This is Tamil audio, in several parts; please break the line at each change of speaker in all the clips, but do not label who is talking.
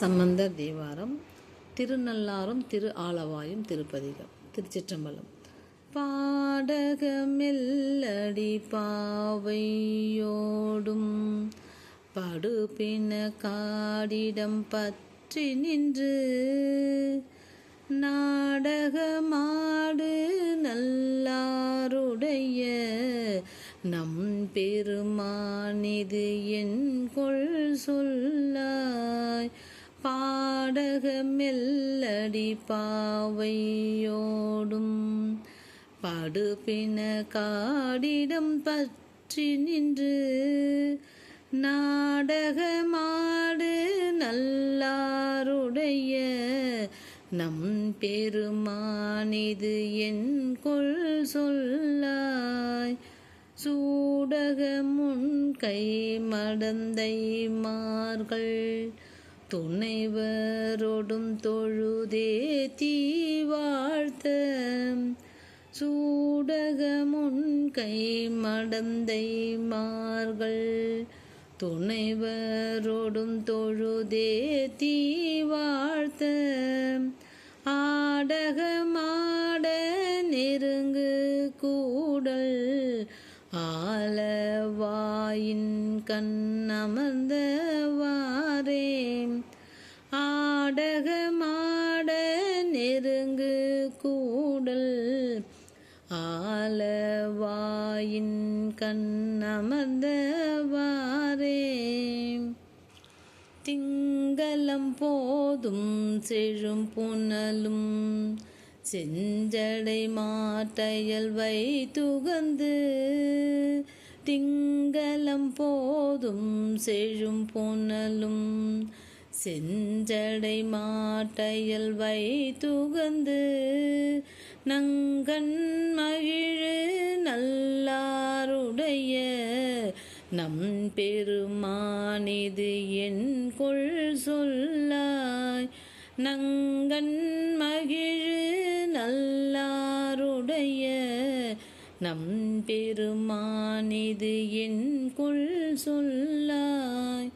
சம்பந்தர் தேவாரம் திருநள்ளாறும் திரு ஆலவாயும் திருப்பதிகம் திருச்சிற்றம்பலம். பாடகமெல்லடி பாவையோடும் படுபின காடிடம் பற்றி நின்று நாடகமாடு நல்லாருடைய நம் பெருமானிது என் கொள் சொல்லாய். பாடக மெல்லடி பாவையோடும் படுபின காடிடம் பற்றி நின்று நாடகமாடு நல்லாருடைய நம் பெருமானிது என் கொள் சொல்லாய் சூடக முன் கை மடந்தை மார்கள் துணைவரோடும் தொழுதே தீ வாழ்த்த சூடகமுன் கை மடந்தை மார்கள். துணைவரோடும் தொழுதே தீ வாழ்த்த ஆடகமாட நெருங்கு கூடல். ஆலவாயின் கண் அமர்ந்தவாரே நாடகமாட நெருங்கு கூடல் ஆலவாயின் கண் அமர்ந்தவாரே திங்களம் போதும் செழும் புனலும் செஞ்சடை மாட்டையல் வைத்துகந்து திங்களம் போதும் செழும் புனலும் செஞ்சடை மாட்டையல் வைத்துகந்து நங்கண் மகிழு நல்லாருடைய நம் பெருமானிது என் கொள் சொல்லாய் நங்கண் மகிழு நல்லாருடைய நம் பெருமானிது என் கொள் சொல்லாய்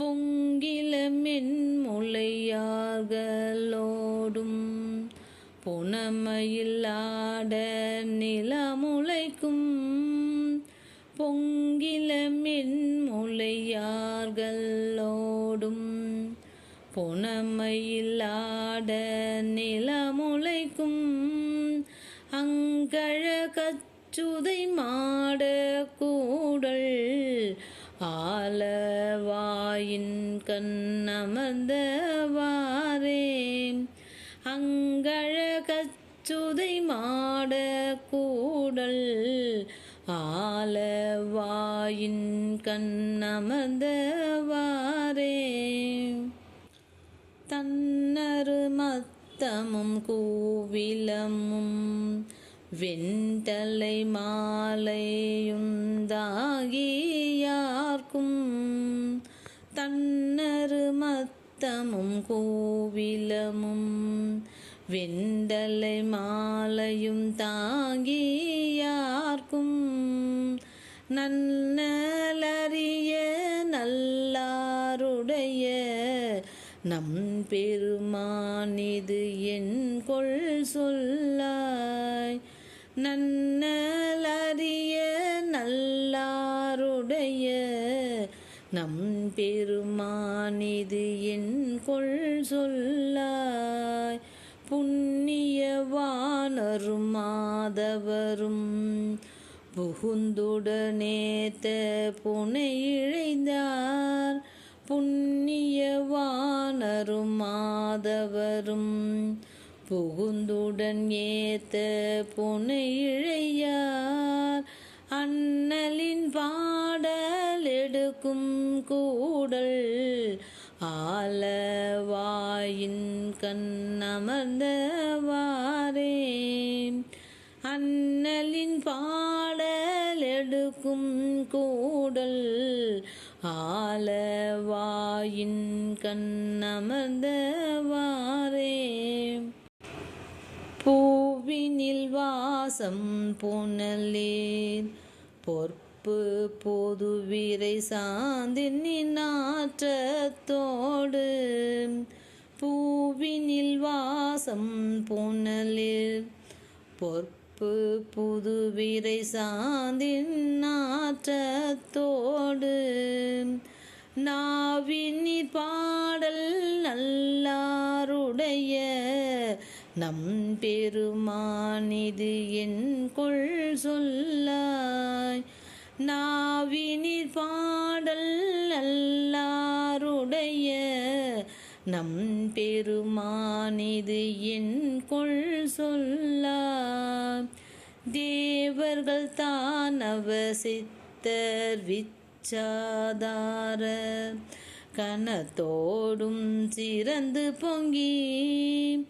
பொங்கிலமென்முளையார்களோடும் புனமையில்லாட நிலமுளைக்கும் பொங்கிலமென்முளையார்களோடும் புனமையில்லாட நிலமுளைக்கும் அங்கழ கச்சுதை மாட கூடல் ஆலவாயின் கண் அங்கழகச்சுதை மாட கூடல் ஆலவாயின் கண் தன்னரு மத்தமும் கூவிலமும் வெண்தலை மாலையுந்தாகியார்க்கும் மத்தமும் கோவிலமும் வெண்டலை மாலையும் தாங்கியார்க்கும் நன்னலறிய நல்லாருடைய நம் பெருமானிது என் கொள் சொல்லாய். நன்னலறிய நல்லாருடைய நம் பெருமானிது என் கொள் சொல்லாய். புண்ணியவானரும் மாதவரும். புகுந்துடனேத்த புனை இழைந்தார். புண்ணியவானரும் மாதவரும். புகுந்துடன் ஏத்த புனை இழையார். அண்ணலின் பாடல் எடுக்கும் கூடல் ஆலவாயின் கண்ணமர்ந்தவாரே அண்ணலின் பாடல் எடுக்கும் கூடல் ஆலவாயின் கண்ணமர்ந்தவாரே பூவினில் வாசம் பொறுப்பு போது வீரை சாந்தின் நாற்றத்தோடு பூவினில் வாசம் புனலில் பொற்பு புதுவிரை சாந்தின் நாற்றத்தோடு நாவினி பாடல் நல்லாருடைய நம் பெருமானிது என் கொள் சொல்லாய். நாவினிற் பாடல் நல்லாருடைய நம் பெருமானிது என் கொள் சொல்லா. தேவர்கள் தான் அவசித்தர் விச்சாதார. கனத்தோடும் சிறந்து பொங்கி.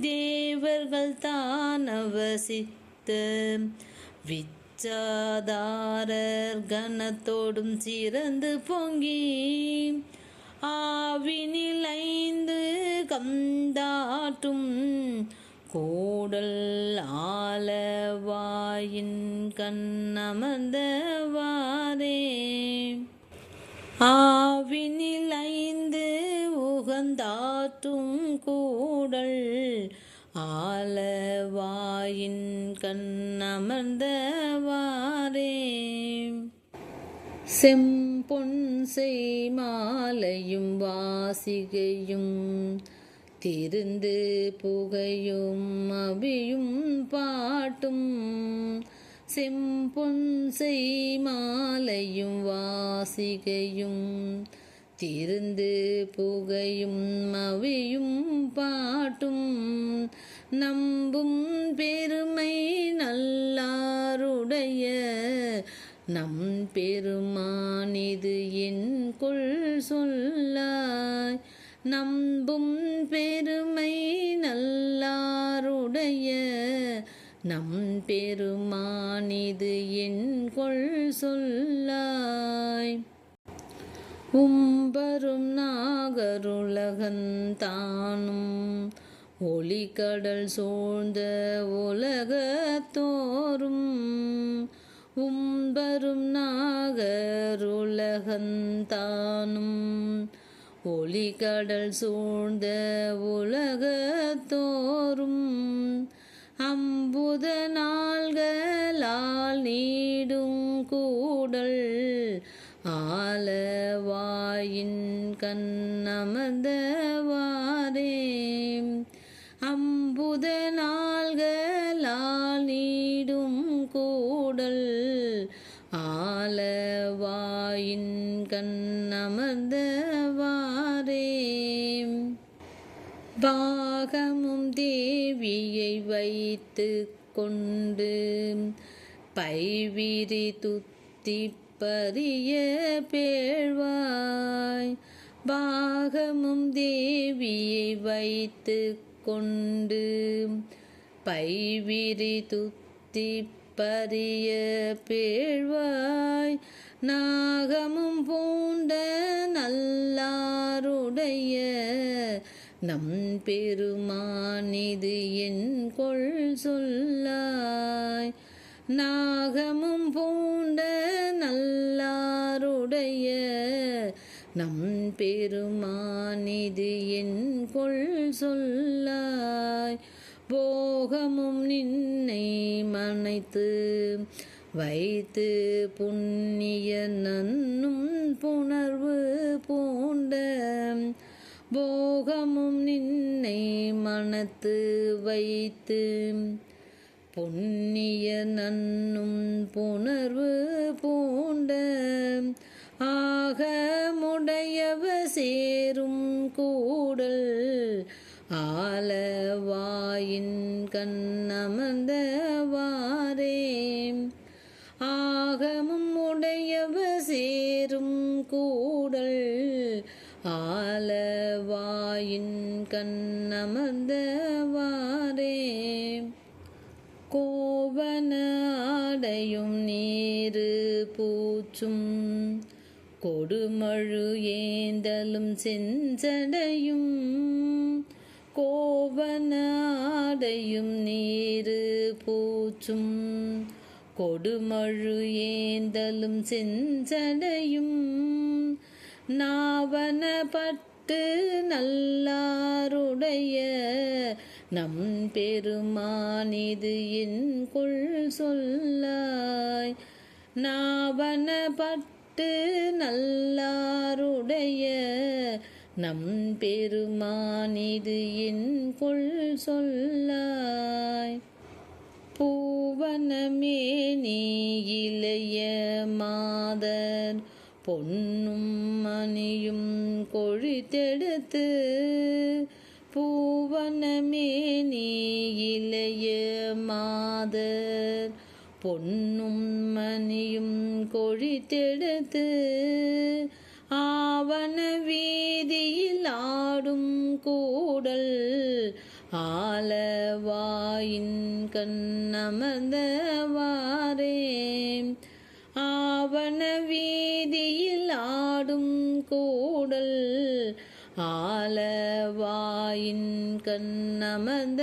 தேவர்கள் தான் அவசித்த சித்த அச்சாதாரர் கனத்தோடும் சிறந்து பொங்கி. ஆவினில் ஐந்து கந்தாட்டும் கூடல் ஆலவாயின் கண்ணமர்ந்தவாரே. ஆவினில் ஐந்து உகந்தாட்டும் கூடல் ஆலவாயின் கண்ணமர்ந்தவாரே. செம்பொன் மாலையும் வாசிகையும் திருந்து புகையும் அபியும் பாட்டும். செம்பொன் மாலையும் வாசிகையும் திருந்து புகையும் மவியும் பாட்டும் நம்பும் பெருமை நல்லாருடைய நம் பெருமானிது என் கொள் சொல்லாய். நம்பும் பெருமை நல்லாருடைய நம் பெருமானிது என் கொள் சொல்லாய். உம்பரும் நாகருலகந்தானும் ஒளிக்கடல் சூழ்ந்த உலகத்தோறும் உம்பரும் நாகருலகந்தானும் ஒளிக்கடல் சூழ்ந்த உலகத்தோறும் அம்புத நாள்களால் நீடும் கூடல் ஆலவாயின் கண்ணமர்ந்தவாரே. அம்புத நாள்களால் நீடும் கூடல் ஆலவாயின் கண்ணமர்ந்தவாரே. பாகமும் தேவியை வைத்து கொண்டு பைவிரி துத்தி பரிய பேழ்வாய். பாகமும் தேவியை வைத்து கொண்டு பைவிரி துத்தி பரிய பேழ்வாய். நாகமும் பூண்ட நல்லாருடைய நம் பெருமானிது என் கொள் சொல்லாய். நாகமும் பூண்ட நல்லாருடைய நம் பெருமானிது என் கொள் சொல்லாய். போகமும் நின்னை மனைத்து வைத்து புண்ணிய நன்னும் புணர்வு பூண்ட போகமும் நின்னை மனத்து வைத்து பொன்னிய நன்னும் புணர்வு பூண்ட ஆகமுடையவ சேரும் கூடல் ஆலவாயின் கண்ணமர்ந்தவாரே ஆகமும் உடையவ சேரும் கூடல் ஆலவாயின் கண்ணமர்ந்தவாரே ஆடையும் நீரு பூச்சும் கொடுமழு ஏந்தலும் செஞ்சடையும். கோவனாடையும் நீரு பூச்சும் கொடுமழு ஏந்தலும் செஞ்சடையும். நாவன பட்டு நல்லாருடைய நம் பெருமானிது என் கொள் சொல்லாய். நாவனப்பட்டு நல்லாருடைய நம் பெருமானிது என் கொள் சொல்லாய். பூவனமே நீ இளைய மாதர் பொன்னும் மணியும் கொழித்தெடுத்து பூவனமே நீ இளைய மாதர் பொன்னும் மணியும் கொழித்தெடுத்து ஆவண வீதியில் ஆடும் கூடல் ஆலவாயின் கண்ணமர்ந்தவாரே கண்ணமதவாரே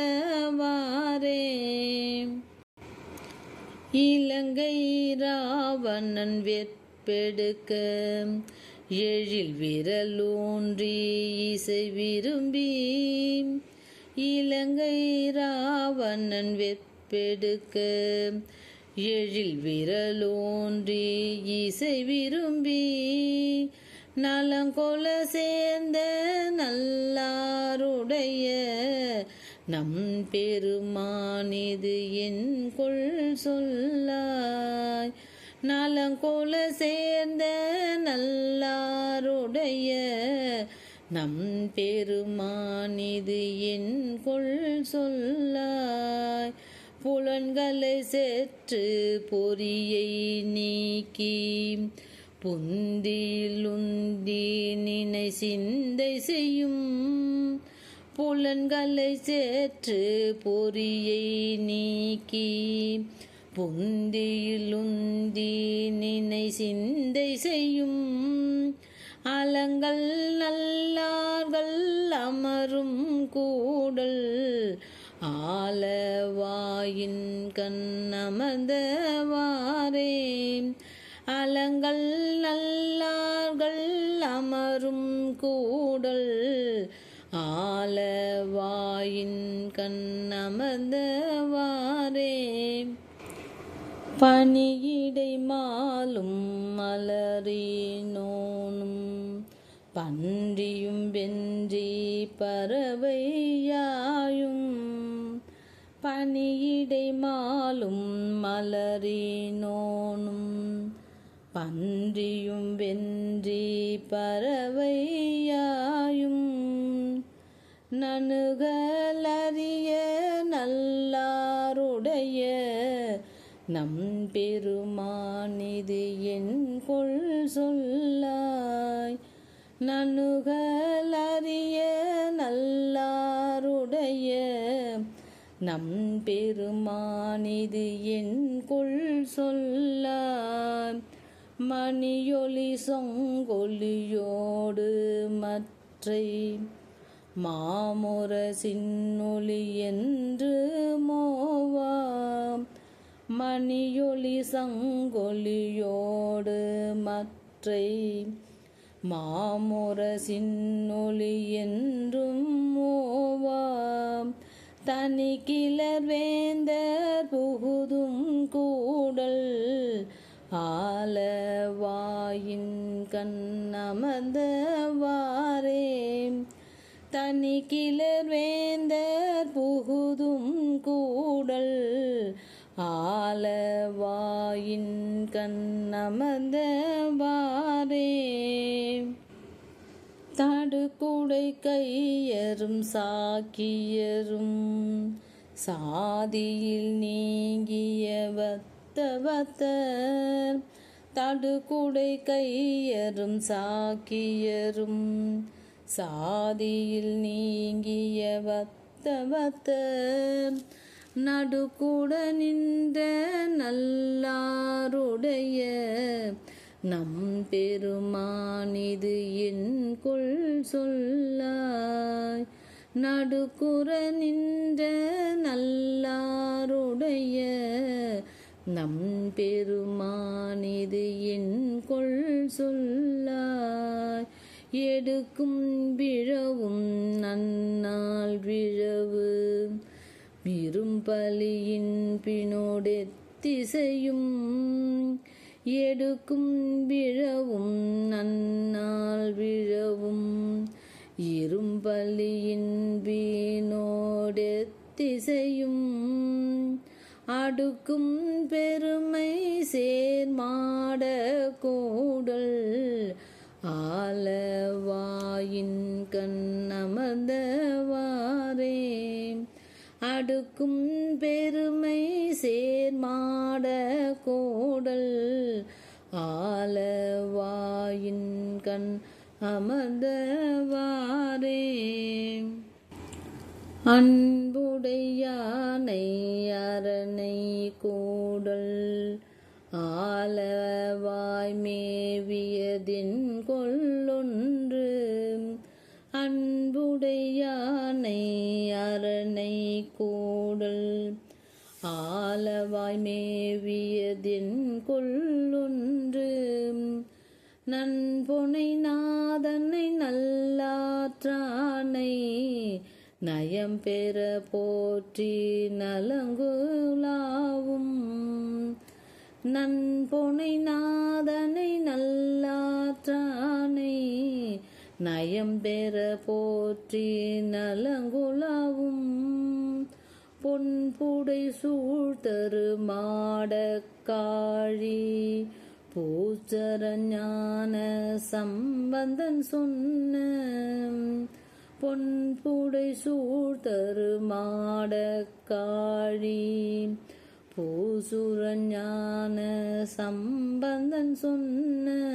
இலங்கை ராவணன் வெற்பெடுக்க எழில் விரலூன்றி இசை விரும்பி. இலங்கை ராவணன் வெற்பெடுக்க எழில் விரலோன்றி இசை விரும்பி. நலங்கொல சேர்ந்த நல்லாருடைய நம் பெருமானிது என் கொள் சொல்லாய். நலங்கொல சேர்ந்த நல்லாருடைய நம் பெருமானிது என் கொள் சொல்லாய். புலன்களை செற்று பொறியை நீக்கி புந்தியிலுந்தி நினை சிந்தை செய்யும் புலன்களை சேற்று பொறியை நீக்கி புந்தியிலுந்தி நினை சிந்தை செய்யும் அலங்கள் நல்லார்கள் அமரும் கூடல் ஆலவாயின் கண்ணமர்ந்தவாரே அலங்கள் நல்லார்கள் அமரும் கூடல். ஆலவாயின் கண்ணமர்ந்தவாரே பனியிடை மாலும் மலரினோனும் பன்றியும் வென்றி பறவையாயும். பனியிடை மாலும் மலரினோனும் பன்றியும் வென்றி பறவையாயும் நணுகலறிய நல்லாருடைய நம் பெருமானிது என் கொள் சொல்லாய் நணுகலறிய நல்லாருடைய நம் பெருமானிது என் கொள் சொல்லாய் மணியொலி சொங்கொலியோடு மற்றை மாமுர சின்னொலி என்று மோவாம். மணியொலி சங்கொலியோடு மற்றை மாமுர சின்னொலி என்றும் மோவாம். தனி கிளர் வேந்தர் புகுதும் கூடல் ஆலவாயின் கண்ணமர்ந்தவாரே தனி கிளர் வேந்தர் புகுதும் கூடல். ஆலவாயின் கண்ணமர்ந்தவாரே தடுக்குடை கையரும் சாக்கியரும். சாதியில் நீங்கியவர் வத்தவத்தர் தடுக்குடை கையரும் சாக்கியரும். சாதியில் நீங்கிய வத்தவத்தர் நடுக்கூட நின்ற நல்லாருடைய நம் பெருமானிது என் கொள் சொல்லாய். நடுக்குற நின்ற நல்லாருடைய நம் பெருமானிது என் கொள் சொல்லாய் எடுக்கும் விழவும் நன்னால் விழவு. திசையும் எடுக்கும் விழவும் நன்னால் விழவும். இரும்பலியின் திசையும் அடுக்கும் பெருமை சேர்மாட கூடல். ஆலவாயின் கண்ணமர்ந்தவாரே அடுக்கும் பெருமை சேர்மாட கோடல். ஆலவாயின் கண் அமர்ந்தவாரே அன்புடையானை அரணை கூடல் ஆலவாய் மேவியதின் கொள்ளொன்று. அன்புடையானை அரணை கூடல் ஆலவாய் மேவியதின் கொள்ளொன்று. நன்பொனை நாதனை நல்லாற்றானை நயம் பெற போற்றி நலங்குலாவும். நன்பொனை நாதனை நல்லாற்றானை. நயம் பெற போற்றி நலங்குலாவும். பொன்புடை சூழ்தரு மாடக்காழி பூச்சரஞான சம்பந்தன் சொன்ன பொன்புடை சூழ்தரு மாடக்காழி பூசுரஞான சம்பந்தன் சொன்ன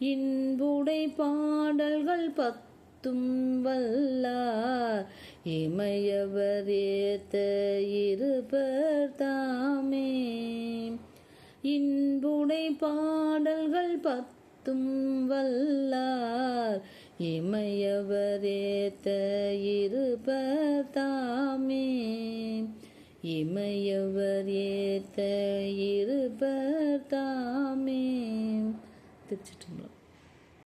இன்புடை பாடல்கள் பத்தும் வல்லார். இமையவர் ஏத்த இருப்பர் தாமே. இன்புடை பாடல்கள் பத்தும் வல்லார். இமயவரேத்த ஏத்த இருப்பர் தாமே இமையவர் ஏத்த இருப்பர் தாமே திருச்சிட்டம்பலம்